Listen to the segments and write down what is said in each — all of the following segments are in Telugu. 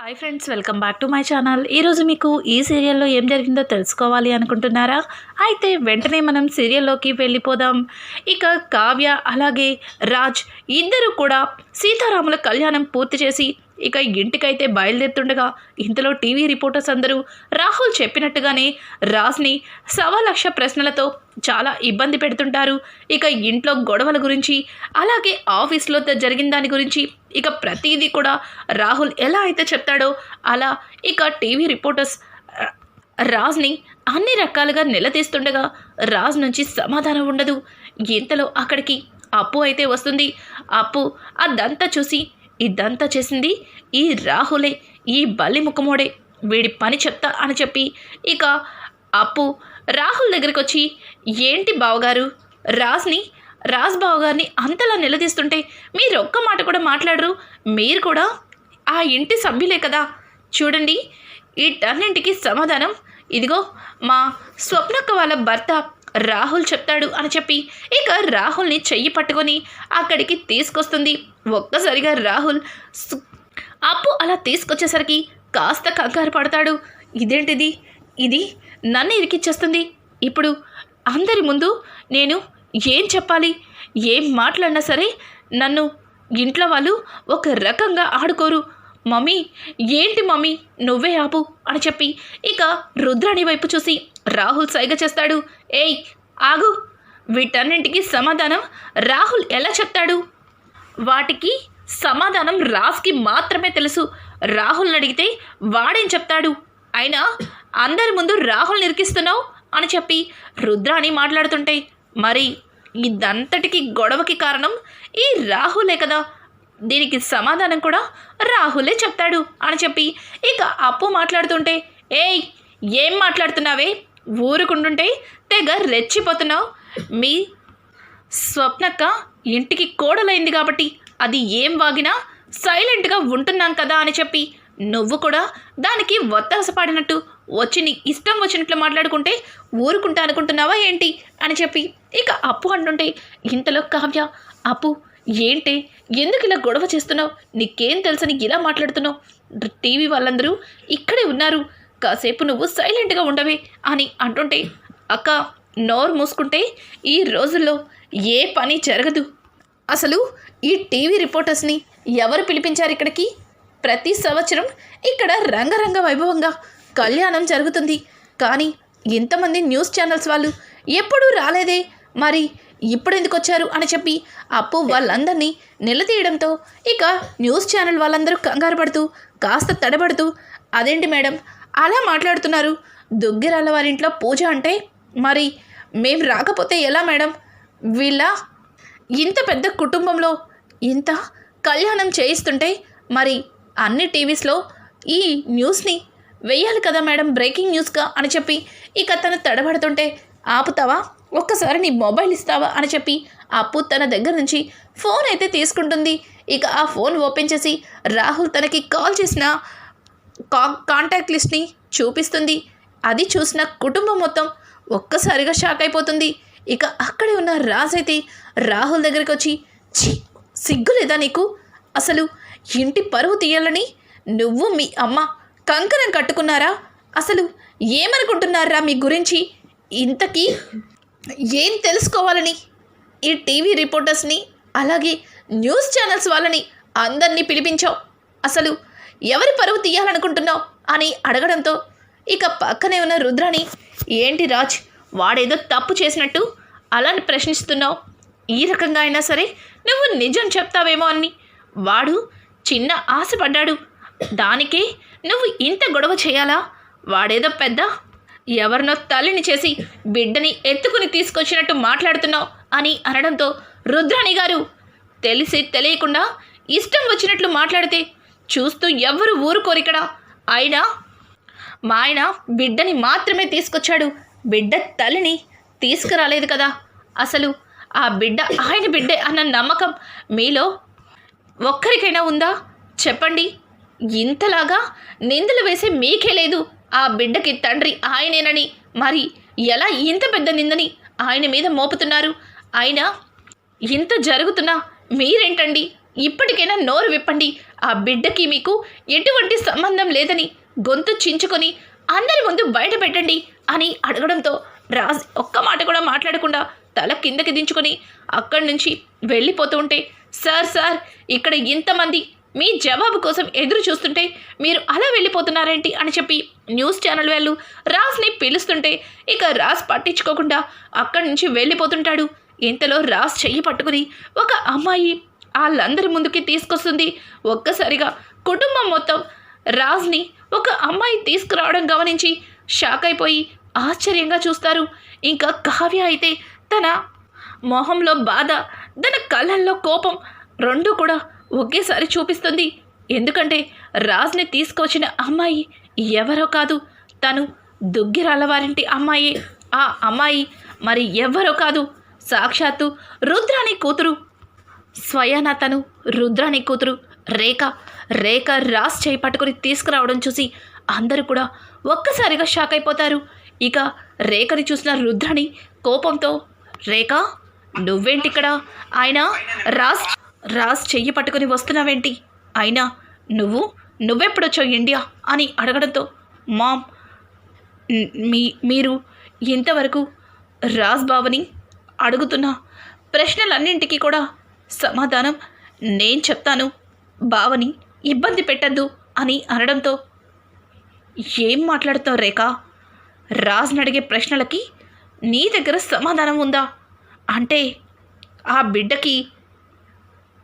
Hi friends welcome back to my channel. ఈరోజు మీకు ఈ సీరియల్లో ఏం జరిగిందో తెలుసుకోవాలి అనుకుంటున్నారా? అయితే వెంటనే మనం సీరియల్లోకి వెళ్ళిపోదాం. ఇక కావ్య అలాగే రాజ్ ఇద్దరు కూడా సీతారాముల కళ్యాణం పూర్తి చేసి ఇక ఇంటికైతే బయలుదేరుతుండగా ఇంతలో టీవీ రిపోర్టర్స్ అందరూ రాహుల్ చెప్పినట్టుగానే రాజ్ని సవా లక్ష ప్రశ్నలతో చాలా ఇబ్బంది పెడుతుంటారు. ఇక ఇంట్లో గొడవల గురించి అలాగే ఆఫీస్లో జరిగిన దాని గురించి ఇక ప్రతిదీ కూడా రాహుల్ ఎలా అయితే చెప్తాడో అలా ఇక టీవీ రిపోర్టర్స్ రాజ్ని అన్ని రకాలుగా నిలదీస్తుండగా రాజ్ నుంచి సమాధానం ఉండదు. ఇంతలో అక్కడికి అప్పు అయితే వస్తుంది. అప్పు అదంతా చూసి ఇదంతా చేసింది ఈ రాహులే ఈ బల్లి ముఖమోడే వీడి పని చెప్తా అని చెప్పి ఇక అప్పు రాహుల్ దగ్గరికి వచ్చి ఏంటి బావగారు? రాజ్ని రాజ్ బావగారిని అంతలా నిలదీస్తుంటే మీరు ఒక్క మాట కూడా మాట్లాడరు. మీరు కూడా ఆ ఇంటి సభ్యులే కదా. చూడండి వీటన్నింటికి సమాధానం. ఇదిగో మా స్వప్నక్క వాళ్ళ భర్త రాహుల్ చెప్తాడు అని చెప్పి ఇక రాహుల్ని చెయ్యి పట్టుకొని అక్కడికి తీసుకొస్తుంది. ఒక్కసారిగా రాహుల్ అప్పు అలా తీసుకొచ్చేసరికి కాస్త కంగారు పడతాడు. ఇదేంటిది? ఇది నన్ను ఇరికిచ్చేస్తుంది. ఇప్పుడు అందరి ముందు నేను ఏం చెప్పాలి? ఏం మాట్లాడినా సరే నన్ను ఇంట్లో వాళ్ళు ఒక రకంగా ఆడుకోరు. మమ్మీ ఏంటి మమ్మీ? నువ్వే ఆపు అని చెప్పి ఇక రుద్రాణి వైపు చూసి రాహుల్ సైగ చేస్తాడు. ఏయ్ ఆగు. వీటన్నింటికి సమాధానం రాహుల్ ఎలా చెప్తాడు? వాటికి సమాధానం రాజ్కి మాత్రమే తెలుసు. రాహుల్ని అడిగితే వాడేం చెప్తాడు? అయినా అందరి ముందు రాహుల్ నిరికిస్తున్నావు అని చెప్పి రుద్రాణి మాట్లాడుతుంటే మరి ఇదంతటికి గొడవకి కారణం ఈ రాహులే కదా. దీనికి సమాధానం కూడా రాహులే చెప్తాడు అని చెప్పి ఇక అప్పు మాట్లాడుతుంటే ఏయ్ ఏం మాట్లాడుతున్నావే? ఊరుకుంటుంటే తెగ రెచ్చిపోతున్నావు. మీ స్వప్నక్క ఇంటికి కోడలైంది కాబట్టి అది ఏం వాగినా సైలెంట్గా ఉంటున్నాం కదా అని చెప్పి నువ్వు కూడా దానికి ఒత్తాస పాడినట్టు వచ్చి నీ ఇష్టం వచ్చినట్లు మాట్లాడుకుంటే ఊరుకుంటా అనుకుంటున్నావా ఏంటి అని చెప్పి ఇక అప్పు అంటుంటే ఇంతలో కావ్య అప్పు ఏంటి? ఎందుకు ఇలా గొడవ చేస్తున్నావు? నీకేం తెలుసని ఇలా మాట్లాడుతున్నావు? టీవీ వాళ్ళందరూ ఇక్కడే ఉన్నారు. కాసేపు నువ్వు సైలెంట్గా ఉండవే అని అంటుంటే అక్క నోరు మూసుకుంటే ఈ రోజుల్లో ఏ పని జరగదు. అసలు ఈ టీవీ రిపోర్టర్స్ని ఎవరు పిలిపించారు ఇక్కడికి? ప్రతి సంవత్సరం ఇక్కడ రంగరంగ వైభవంగా కళ్యాణం జరుగుతుంది. కానీ ఇంతమంది న్యూస్ ఛానల్స్ వాళ్ళు ఎప్పుడూ రాలేదే? మరి ఇప్పుడు ఎందుకు వచ్చారు? అని చెప్పి అప్పు వాళ్ళందరినీ నిలదీయడంతో ఇక న్యూస్ ఛానల్ వాళ్ళందరూ కంగారు పడుతూ కాస్త తడబడుతూ అదేంటి మేడం అలా మాట్లాడుతున్నారు. దుగ్గిరాల వారింట్లో పూజ అంటే మరి మేము రాకపోతే ఎలా మేడం? వీళ్ళ ఇంత పెద్ద కుటుంబంలో ఇంత కళ్యాణం చేయిస్తుంటే మరి అన్ని టీవీస్లో ఈ న్యూస్ని వెయ్యాలి కదా మేడం బ్రేకింగ్ న్యూస్గా అని చెప్పి ఇక తను తడబడుతుంటే ఆపుతావా? ఒక్కసారి నీ మొబైల్ ఇస్తావా? అని చెప్పి అప్పు తన దగ్గర నుంచి ఫోన్ అయితే తీసుకుంటుంది. ఇక ఆ ఫోన్ ఓపెన్ చేసి రాహుల్ తనకి కాల్ చేసిన కాంటాక్ట్ లిస్ట్ని చూపిస్తుంది. అది చూసిన కుటుంబం మొత్తం ఒక్కసారిగా షాక్ అయిపోతుంది. ఇక అక్కడే ఉన్న రాజ్ అయితే రాహుల్ దగ్గరికి వచ్చి ఛీ సిగ్గు లేదా నీకు? అసలు ఇంటి పరువు తీయాలని నువ్వు మీ అమ్మ కంకణం కట్టుకున్నారా? అసలు ఏమనుకుంటున్నారా మీ గురించి? ఇంతకీ ఏం తెలుసుకోవాలని? ఈ టీవీ రిపోర్టర్స్ని అలాగే న్యూస్ ఛానల్స్ వాళ్ళని అందరినీ పిలిపించావు. అసలు ఎవరి పరువు తీయాలనుకుంటున్నావు? అని అడగడంతో ఇక పక్కనే ఉన్న రుద్రాని ఏంటి రాజ్ వాడేదో తప్పు చేసినట్టు అలా ప్రశ్నిస్తున్నావు? ఈ రకంగా అయినా సరే నువ్వు నిజం చెప్తావేమో అని వాడు చిన్న ఆశపడ్డాడు. దానికే నువ్వు ఇంత గొడవ చేయాలా? వాడేదో పెద్ద ఎవరినో తల్లిని చేసి బిడ్డని ఎత్తుకుని తీసుకొచ్చినట్టు మాట్లాడుతున్నావు? అని అనడంతో రుద్రాణి గారు తెలిసి తెలియకుండా ఇష్టం వచ్చినట్లు మాట్లాడితే చూస్తూ ఎవ్వరు ఊరుకోరికడా అయినా మా ఆయన బిడ్డని మాత్రమే తీసుకొచ్చాడు. బిడ్డ తల్లిని తీసుకురాలేదు కదా. అసలు ఆ బిడ్డ ఆయన బిడ్డే అన్న నమ్మకం మీలో ఒక్కరికైనా ఉందా? చెప్పండి. ఇంతలాగా నిందలు వేసే మీకే లేదు. ఆ బిడ్డకి తండ్రి ఆయనేనని. మరి ఎలా ఇంత పెద్ద నిందని ఆయన మీద మోపుతున్నారు? ఆయన ఇంత జరుగుతున్నా మీరేంటండి? ఇప్పటికైనా నోరు విప్పండి. ఆ బిడ్డకి మీకు ఎటువంటి సంబంధం లేదని గొంతు చించుకొని అందరి ముందు బయట పెట్టండి అని అడగడంతో రాజ్ ఒక్క మాట కూడా మాట్లాడకుండా తల కిందకి దించుకొని అక్కడి నుంచి వెళ్ళిపోతూ ఉంటే సార్ సార్ ఇక్కడ ఇంతమంది మీ జవాబు కోసం ఎదురు చూస్తుంటే మీరు అలా వెళ్ళిపోతున్నారేంటి? అని చెప్పి న్యూస్ ఛానల్ వాళ్ళు రాజ్ని పిలుస్తుంటే ఇక రాజ్ పట్టించుకోకుండా అక్కడి నుంచి వెళ్ళిపోతుంటాడు. ఇంతలో రాజ్ చెయ్యి పట్టుకుని ఒక అమ్మాయి వాళ్ళందరి ముందుకి తీసుకొస్తుంది. ఒక్కసారిగా కుటుంబం మొత్తం రాజ్ని ఒక అమ్మాయి తీసుకురావడం గమనించి షాక్ అయిపోయి ఆశ్చర్యంగా చూస్తారు. ఇంకా కావ్య అయితే తన మొహంలో బాధ తన కళ్ళల్లో కోపం రెండు కూడా ఒకేసారి చూపిస్తుంది. ఎందుకంటే రాజ్ని తీసుకొచ్చిన అమ్మాయి ఎవరో కాదు. తను దుగ్గిరాల వారింటి అమ్మాయి. ఆ అమ్మాయి మరి ఎవరో కాదు. సాక్షాత్తు రుద్రాని కూతురు స్వయాన తను రుద్రాని కూతురు రేఖ రేఖ రాస్ చేయి పట్టుకుని తీసుకురావడం చూసి అందరూ కూడా ఒక్కసారిగా షాక్ అయిపోతారు. ఇక రేఖని చూసిన రుద్రని కోపంతో రేఖ నువ్వేంటిక్కడ? ఆయన రాస్ రాస్ చెయ్యి పట్టుకుని వస్తున్నావేంటి? అయినా నువ్వు నువ్వెప్పుడొచ్చావు ఇండియా? అని అడగడంతో మామ్ మీ మీరు ఇంతవరకు రాజ్ బావని అడుగుతున్న ప్రశ్నలన్నింటికీ కూడా సమాధానం నేను చెప్తాను. బావని ఇబ్బంది పెట్టద్దు అని అనడంతో ఏం మాట్లాడుతావు రేఖ? రాజ్ని అడిగే ప్రశ్నలకి నీ దగ్గర సమాధానం ఉందా? అంటే ఆ బిడ్డకి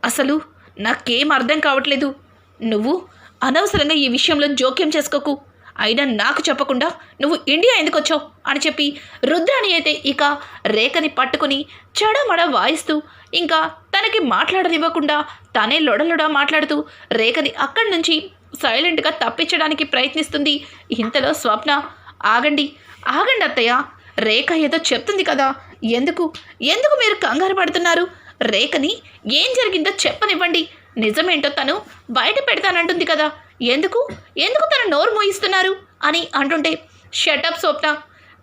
అసలు నాకేం అర్థం కావట్లేదు. నువ్వు అనవసరంగా ఈ విషయంలో జోక్యం చేసుకోకు. అయినా నాకు చెప్పకుండా నువ్వు ఇండియా ఎందుకు వచ్చావు? అని చెప్పి రుద్రాణి అయితే ఇక రేఖని పట్టుకుని చెడమడ వాయిస్తూ ఇంకా తనకి మాట్లాడనివ్వకుండా తనే లొడలొడ మాట్లాడుతూ రేఖని అక్కడి నుంచి సైలెంట్గా తప్పించడానికి ప్రయత్నిస్తుంది ఇంతలో స్వప్న. ఆగండి ఆగండి అత్తయ్య. రేఖ ఏదో చెప్తుంది కదా. ఎందుకు? ఎందుకు మీరు కంగారు పడుతున్నారు? రేఖని ఏం జరిగిందో చెప్పనివ్వండి. నిజమేంటో తను బయట పెడతానంటుంది కదా. ఎందుకు? ఎందుకు తన నోరు మోయిస్తున్నారు? అని అంటుంటే షటప్ స్వప్న.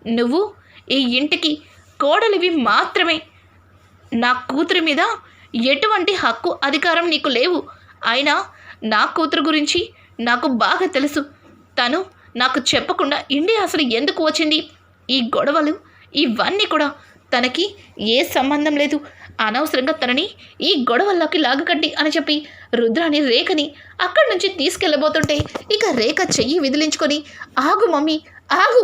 నువ్వు ఈ ఇంటికి కోడలివి మాత్రమే. నా కూతురి మీద ఎటువంటి హక్కు అధికారం నీకు లేవు. అయినా నా కూతురు గురించి నాకు బాగా తెలుసు. తను నాకు చెప్పకుండా ఇండియా అసలు ఎందుకు వచ్చింది? ఈ గొడవలు ఇవన్నీ కూడా తనకి ఏ సంబంధం లేదు. అనవసరంగా తనని ఈ గొడవల్లోకి లాగకండి అని చెప్పి రుద్రాని రేఖని అక్కడి నుంచి తీసుకెళ్ళబోతుంటే ఇక రేఖ చెయ్యి విదిలించుకొని ఆగు మమ్మీ ఆగు!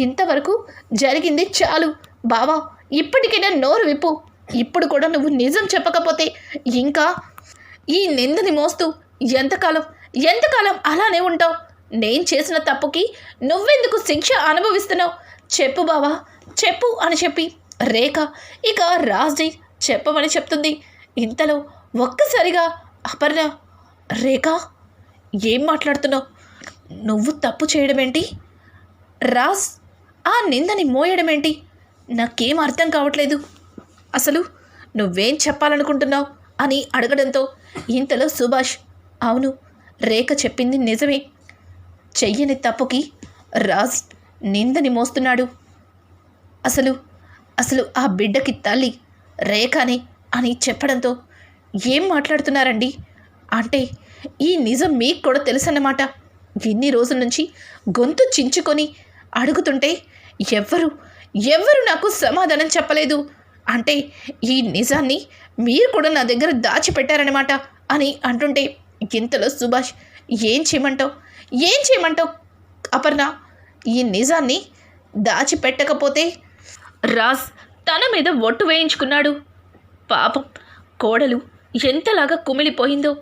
ఇంతవరకు జరిగింది చాలు. బావా ఇప్పటికైనా నోరు విప్పు. ఇప్పుడు కూడా నువ్వు నిజం చెప్పకపోతే ఇంకా ఈ నిందని మోస్తూ ఎంతకాలం ఎంతకాలం అలానే ఉంటావు? నేను చేసిన తప్పుకి నువ్వెందుకు శిక్ష అనుభవిస్తున్నావు? చెప్పు బావా చెప్పు అని చెప్పి రేఖ ఇక రాజీ చెప్పమని చెప్తుంది. ఇంతలో ఒక్కసారిగా అపర్ణ రేఖ ఏం మాట్లాడుతున్నావు? నువ్వు తప్పు చేయడమేంటి? రాజ్ ఆ నిందని మోయడమేంటి? నాకేం అర్థం కావట్లేదు. అసలు నువ్వేం చెప్పాలనుకుంటున్నావు? అని అడగడంతో ఇంతలో సుభాష్ అవును రేఖ చెప్పింది నిజమే. చెయ్యని తప్పుకి రాజ్ నిందని మోస్తున్నాడు. అసలు అసలు ఆ బిడ్డకి తల్లి రేఖని అని చెప్పడంతో ఏం మాట్లాడుతున్నారండి? అంటే ఈ నిజం మీకు కూడా తెలుసన్నమాట. ఎన్ని రోజుల నుంచి గొంతు చించుకొని అడుగుతుంటే ఎవ్వరు ఎవ్వరు నాకు సమాధానం చెప్పలేదు. అంటే ఈ నిజాన్ని మీరు కూడా నా దగ్గర దాచిపెట్టారనమాట అని అంటుంటే ఇంతలో సుభాష్ ఏం చేయమంటావు? ఏం చేయమంటావు అపర్ణ? ఈ నిజాన్ని దాచిపెట్టకపోతే రాజ్ తన మీద ఒట్టు వేయించుకున్నాడు. పాపం కోడలు ఎంతలాగా కుమిలిపోయిందో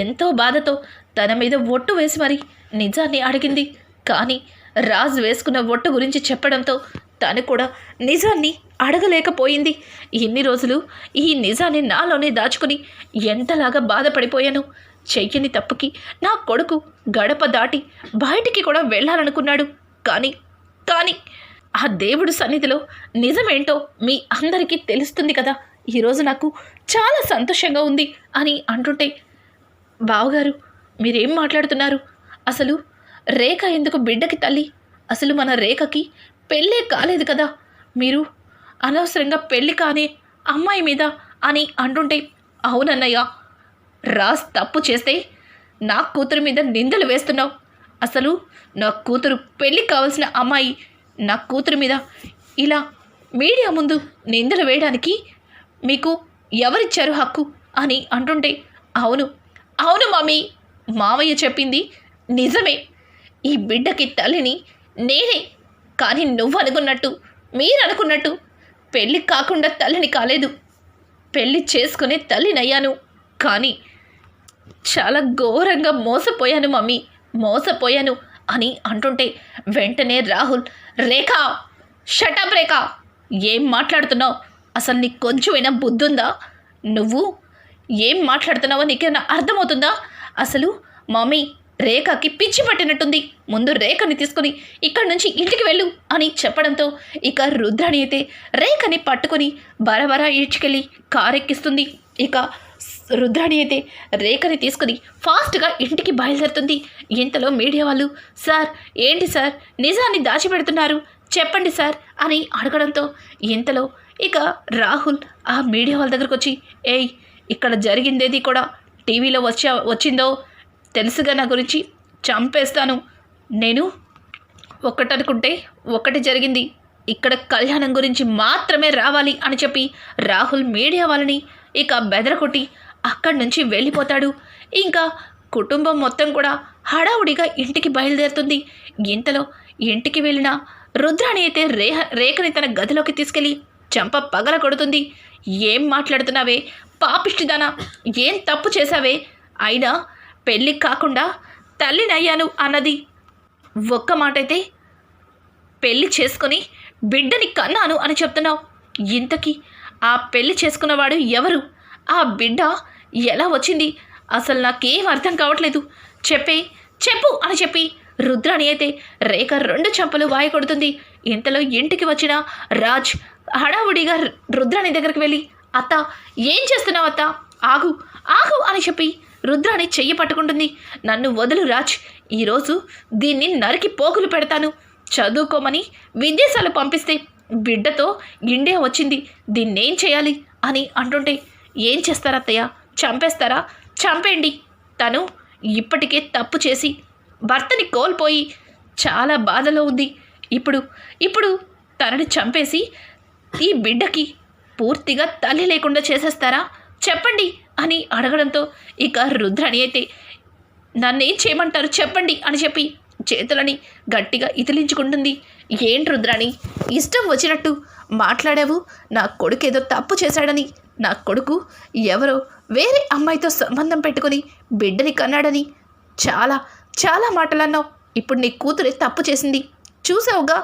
ఎంతో బాధతో తన మీద ఒట్టు వేసి మరి నిజాన్ని అడిగింది. కానీ రాజు వేసుకున్న ఒట్టు గురించి చెప్పడంతో తను కూడా నిజాన్ని అడగలేకపోయింది. ఇన్ని రోజులు ఈ నిజాన్ని నాలోనే దాచుకుని ఎంతలాగా బాధపడిపోయాను. చెయ్యని తప్పుకి నా కొడుకు గడప దాటి బయటికి కూడా వెళ్ళాలనుకున్నాడు. కానీ కానీ ఆ దేవుడు సన్నిధిలో నిజమేంటో మీ అందరికీ తెలుస్తుంది కదా. ఈరోజు నాకు చాలా సంతోషంగా ఉంది అని అంటుంటే బావగారు మీరేం మాట్లాడుతున్నారు? అసలు రేఖ ఎందుకు బిడ్డకి తల్లి? అసలు మన రేఖకి పెళ్ళే కాలేదు కదా. మీరు అనవసరంగా పెళ్ళి కాని అమ్మాయి మీద అని అంటుంటే అవునన్నయ్య రాజ్ తప్పు చేస్తే నా కూతురు మీద నిందలు వేస్తున్నావు. అసలు నా కూతురు పెళ్ళి కావాల్సిన అమ్మాయి నా కూతురు మీద. ఇలా మీడియా ముందు నిందలు వేయడానికి మీకు ఎవరిచ్చారు హక్కు అని అంటుంటే అవును అవును మమ్మీ మామయ్య చెప్పింది నిజమే. ఈ బిడ్డకి తల్లిని నేనే కానీ నువ్వు అనుకున్నట్టు మీరు అనుకున్నట్టు పెళ్ళి కాకుండా తల్లిని కాలేదు. పెళ్ళి చేసుకునే తల్లినయ్యాను కానీ చాలా ఘోరంగా మోసపోయాను మమ్మీ మోసపోయాను. అని అంటుంటే వెంటనే రాహుల్ రేఖ షటప్ రేఖ ఏం మాట్లాడుతున్నావు? అసలు నీకు కొంచెమైనా బుద్ధుందా? నువ్వు ఏం మాట్లాడుతున్నావో నీకేమైనా అర్థమవుతుందా? అసలు మమ్మీ రేఖకి పిచ్చి పట్టినట్టుంది. ముందు రేఖని తీసుకుని ఇక్కడి నుంచి ఇంటికి వెళ్ళు అని చెప్పడంతో ఇక రుద్రాణి అయితే రేఖని పట్టుకొని బరబరా ఈడ్చుకెళ్ళి కారెక్కిస్తుంది. ఇక రుద్రాణి అయితే రేఖని తీసుకుని ఫాస్ట్గా ఇంటికి బయలుదేరుతుంది. ఇంతలో మీడియా వాళ్ళు సార్ ఏంటి సార్? నిజాన్ని దాచిపెడుతున్నారు. చెప్పండి సార్ అని అడగడంతో ఇంతలో ఇక రాహుల్ ఆ మీడియా వాళ్ళ దగ్గరకు వచ్చి ఏయ్ ఇక్కడ జరిగిందేది కూడా టీవీలో వచ్చా వచ్చిందో తెలుసుగా నా గురించి? చంపేస్తాను. నేను ఒక్కటనుకుంటే ఒకటి జరిగింది. ఇక్కడ కళ్యాణం గురించి మాత్రమే రావాలి అని చెప్పి రాహుల్ మీడియా వాళ్ళని ఇక బెదరకొట్టి అక్కడి నుంచి వెళ్ళిపోతాడు. ఇంకా కుటుంబం మొత్తం కూడా హడావుడిగా ఇంటికి బయలుదేరుతుంది. ఇంతలో ఇంటికి వెళ్ళిన రుద్రాణి అయితే రేహ రేఖని తన గదిలోకి తీసుకెళ్ళి చంప పగల కొడుతుంది. ఏం మాట్లాడుతున్నావే? పాపిష్టిదానా ఏం తప్పు చేశావే? అయినా పెళ్ళి కాకుండా తల్లినయ్యాను అన్నది. ఒక్క మాట అయితే పెళ్ళి చేసుకొని బిడ్డని కన్నాను అని చెప్తున్నావు. ఇంతకీ ఆ పెళ్ళి చేసుకున్నవాడు ఎవరు? ఆ బిడ్డ ఎలా వచ్చింది? అసలు నాకేం అర్థం కావట్లేదు. చెప్పే చెప్పు అని చెప్పి రుద్రాణి అయితే రేఖ రెండు చెంపలు వాయి కొడుతుంది. ఇంతలో ఇంటికి వచ్చిన రాజ్ హడావుడిగా రుద్రాణి దగ్గరికి వెళ్ళి అత్త ఏం చేస్తున్నావు అత్త? ఆగు ఆగు అని చెప్పి రుద్రాణి చెయ్యి పట్టుకుంటుంది. నన్ను వదులు రాజ్ ఈరోజు దీన్ని నరికి పోగులు పెడతాను. చదువుకోమని విదేశాలు పంపిస్తే బిడ్డతో ఇండియా వచ్చింది. దీన్నేం చేయాలి? అని అంటుంటే ఏం చేస్తారత్తయ్య చంపేస్తారా? చంపేయండి. తను ఇప్పటికే తప్పు చేసి భర్తని కోల్పోయి చాలా బాధలో ఉంది. ఇప్పుడు ఇప్పుడు తనని చంపేసి ఈ బిడ్డకి పూర్తిగా తల్లి లేకుండా చేసేస్తారా? చెప్పండి అని అడగడంతో ఇక రుద్రాణి అయితే నన్నేం చేయమంటారు? చెప్పండి అని చెప్పి చేతులని గట్టిగా ఇతిలించుకుంటుంది ఏంటి రుద్రాణి? ఇష్టం వచ్చినట్టు మాట్లాడావు. నా కొడుకు ఏదో తప్పు చేశాడని నా కొడుకు ఎవరో వేరే అమ్మాయితో సంబంధం పెట్టుకుని బిడ్డని కన్నాడని చాలా చాలా మాటలు అన్నావు ఇప్పుడు నీ కూతురే తప్పు చేసింది. చూసావుగా?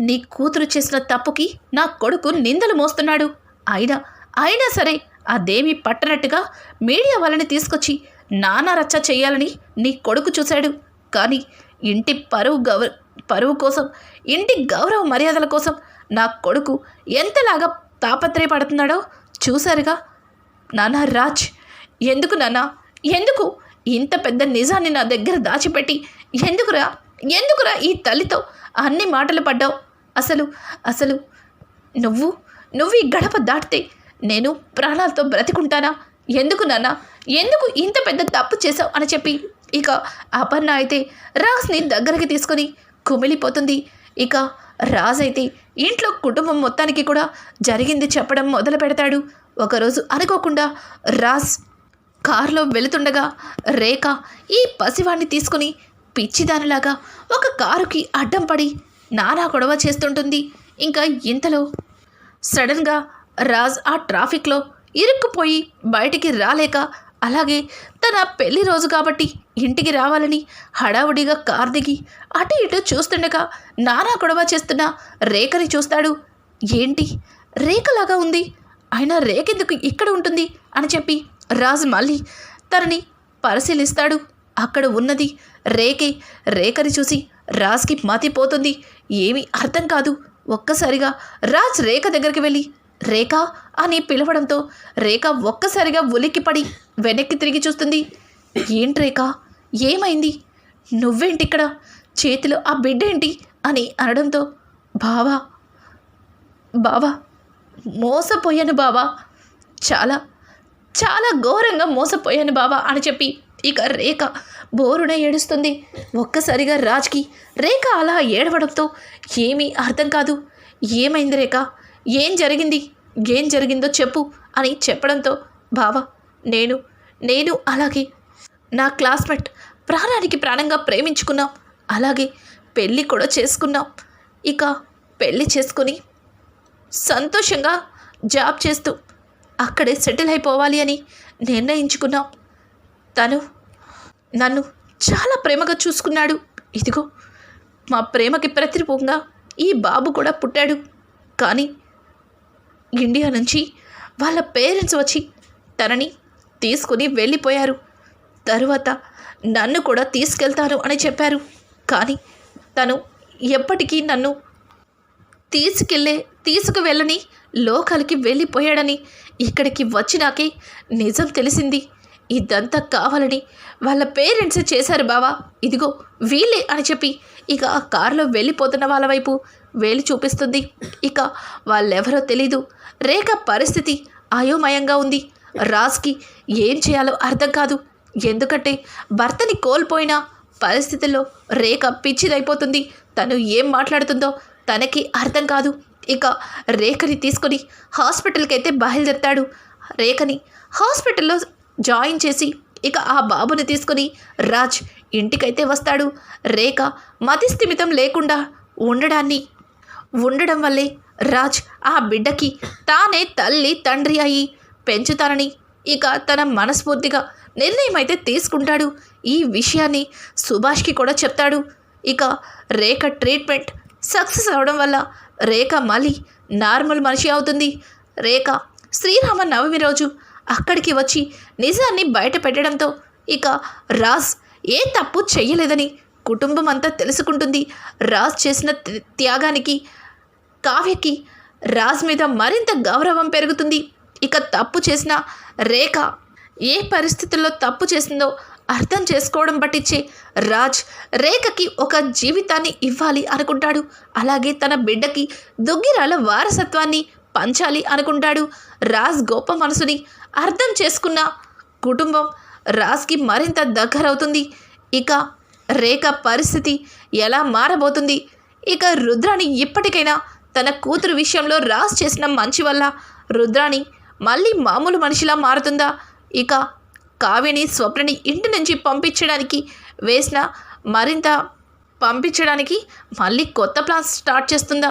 నీ కూతురు చేసిన తప్పుకి నా కొడుకు నిందలు మోస్తున్నాడు. అయినా అయినా సరే అదేమీ పట్టనట్టుగా మీడియా వాళ్ళని తీసుకొచ్చి నానా రచ్చ చేయాలని నీ కొడుకు చూశాడు. కానీ ఇంటి పరువు గౌర పరువు కోసం ఇంటి గౌరవ మర్యాదల కోసం నా కొడుకు ఎంతలాగా తాపత్రయపడుతున్నాడో చూశారుగా? నాన్న రాజ్ ఎందుకు నానా? ఎందుకు? ఇంత పెద్ద నిజాన్ని నా దగ్గర దాచిపెట్టి ఎందుకురా? ఎందుకురా ఈ తల్లితో అన్ని మాటలు పడ్డావు? అసలు అసలు నువ్వు నువ్వు ఈ గడప దాటితే నేను ప్రాణాలతో బ్రతికుంటానా? ఎందుకు నాన్న ఎందుకు ఇంత పెద్ద తప్పు చేసావు అని చెప్పి ఇక అపర్ణ అయితే రాజ్ని దగ్గరికి తీసుకొని కుమిలిపోతుంది. ఇక రాజ్ అయితే ఇంట్లో కుటుంబం మొత్తానికి కూడా జరిగింది చెప్పడం మొదలు పెడతాడు. ఒకరోజు అనుకోకుండా రాజ్ కారులో వెళుతుండగా రేఖ ఈ పసివాణ్ణి తీసుకుని పిచ్చిదానిలాగా ఒక కారుకి అడ్డం పడి నానా గొడవ చేస్తుంటుంది. ఇంకా ఇంతలో సడన్గా రాజ్ ఆ ట్రాఫిక్లో ఇరుక్కుపోయి బయటికి రాలేక అలాగే తన పెళ్ళి రోజు కాబట్టి ఇంటికి రావాలని హడావుడిగా కార్ దిగి అటు ఇటు చూస్తుండగా నానా గొడవ చేస్తున్న రేఖని చూస్తాడు. ఏంటి? రేఖలాగా ఉంది. అయినా రేఖ ఎందుకు ఇక్కడ ఉంటుంది? అని చెప్పి రాజు మళ్ళీ తనని పరిశీలిస్తాడు. అక్కడ ఉన్నది రేకే రేఖని చూసి రాజ్కి మతిపోతుంది. ఏమీ అర్థం కాదు. ఒక్కసారిగా రాజ్ రేఖ దగ్గరికి వెళ్ళి రేఖ అని పిలవడంతో రేఖ ఒక్కసారిగా ఉలిక్కిపడి వెనక్కి తిరిగి చూస్తుంది. ఏంటి రేఖ? ఏమైంది? నువ్వేంటి ఇక్కడ చేతిలో ఆ బిడ్డ ఏంటి అని అనడంతో బావా బావా మోసపోయాను బావా. చాలా చాలా ఘోరంగా మోసపోయాను బావా అని చెప్పి ఇక రేఖ బోరున ఏడుస్తుంది. ఒక్కసారిగా రాజ్కి రేఖ అలా ఏడవడంతో ఏమీ అర్థం కాదు. ఏమైంది రేఖ? ఏం జరిగింది? ఏం జరిగిందో చెప్పు అని చెప్పడంతో బావా నేను నేను అలాగే. నా క్లాస్మేట్ ప్రాణానికి ప్రాణంగా ప్రేమించుకున్నాం. అలాగే పెళ్ళి కూడా చేసుకున్నాం. ఇక పెళ్ళి చేసుకుని సంతోషంగా జాబ్ చేస్తూ అక్కడే సెటిల్ అయిపోవాలి అని నిర్ణయించుకున్నాం. తను నన్ను చాలా ప్రేమగా చూసుకున్నాడు. ఇదిగో మా ప్రేమకి ప్రతిరూపంగా ఈ బాబు కూడా పుట్టాడు. కానీ ఇండియా నుంచి వాళ్ళ పేరెంట్స్ వచ్చి తనని తీసుకుని వెళ్ళిపోయారు. తరువాత నన్ను కూడా తీసుకెళ్తాను అని చెప్పారు. కానీ తను ఎప్పటికీ నన్ను తీసుకెళ్ళే తీసుకువెళ్ళని లోకాలకి వెళ్ళిపోయాడని ఇక్కడికి వచ్చినాకే నిజం తెలిసింది. ఇదంతా కావాలని వాళ్ళ పేరెంట్స్ చేశారు బావా. ఇదిగో వీళ్ళే అని చెప్పి ఇక ఆ కారులో వెళ్ళిపోతున్న వాళ్ళ వైపు వేలు చూపిస్తుంది. ఇక వాళ్ళెవరో తెలీదు. రేఖ పరిస్థితి అయోమయంగా ఉంది. రాజ్కి ఏం చేయాలో అర్థం కాదు. ఎందుకంటే భర్తని కోల్పోయిన పరిస్థితుల్లో రేఖ పిచ్చిదైపోతుంది. తను ఏం మాట్లాడుతుందో తనకి అర్థం కాదు. ఇక రేఖని తీసుకొని హాస్పిటల్కి అయితే బయలుదేరతాడు. రేఖని హాస్పిటల్లో జాయిన్ చేసి ఇక ఆ బాబుని తీసుకొని రాజ్ ఇంటికైతే వస్తాడు. రేఖ మతిస్థిమితం లేకుండా ఉండడాన్ని ఉండడం వల్లే రాజ్ ఆ బిడ్డకి తానే తల్లి తండ్రి అయి పెంచుతానని ఇక తన మనస్ఫూర్తిగా నిర్ణయం అయితే తీసుకుంటాడు. ఈ విషయాన్ని సుభాష్కి కూడా చెప్తాడు. ఇక రేఖ ట్రీట్మెంట్ సక్సెస్ అవడం వల్ల రేఖ మళ్ళీ నార్మల్ మనిషి అవుతుంది. రేఖ శ్రీరామ నవమి రోజు అక్కడికి వచ్చి నిజాన్ని బయట పెట్టడంతో ఇక రాజ్ ఏ తప్పు చెయ్యలేదని కుటుంబం అంతా తెలుసుకుంటుంది. రాజ్ చేసిన త్యాగానికి కావ్యకి రాజ్ మీద మరింత గౌరవం పెరుగుతుంది. ఇక తప్పు చేసిన రేఖ ఏ పరిస్థితుల్లో తప్పు చేసిందో అర్థం చేసుకోవడం పట్టించే రాజ్ రేఖకి ఒక జీవితాన్ని ఇవ్వాలి అనుకుంటాడు. అలాగే తన బిడ్డకి దుగ్గిరాల వారసత్వాన్ని పంచాలి అనుకుంటాడు. రాజ్ గొప్ప మనసుని అర్థం చేసుకున్న కుటుంబం రాజ్కి మరింత దగ్గరవుతుంది. ఇక రేఖ పరిస్థితి ఎలా మారబోతుంది? ఇక రుద్రాని ఇప్పటికైనా తన కూతురు విషయంలో రాజ్ చేసిన మంచి వల్ల రుద్రాని మళ్ళీ మామూలు మనిషిలా మారుతుందా? ఇక కావ్యని స్వప్నని ఇంటి నుంచి పంపించడానికి వేసిన మరింత పంపించడానికి మళ్ళీ కొత్త ప్లాన్ స్టార్ట్ చేస్తుందా?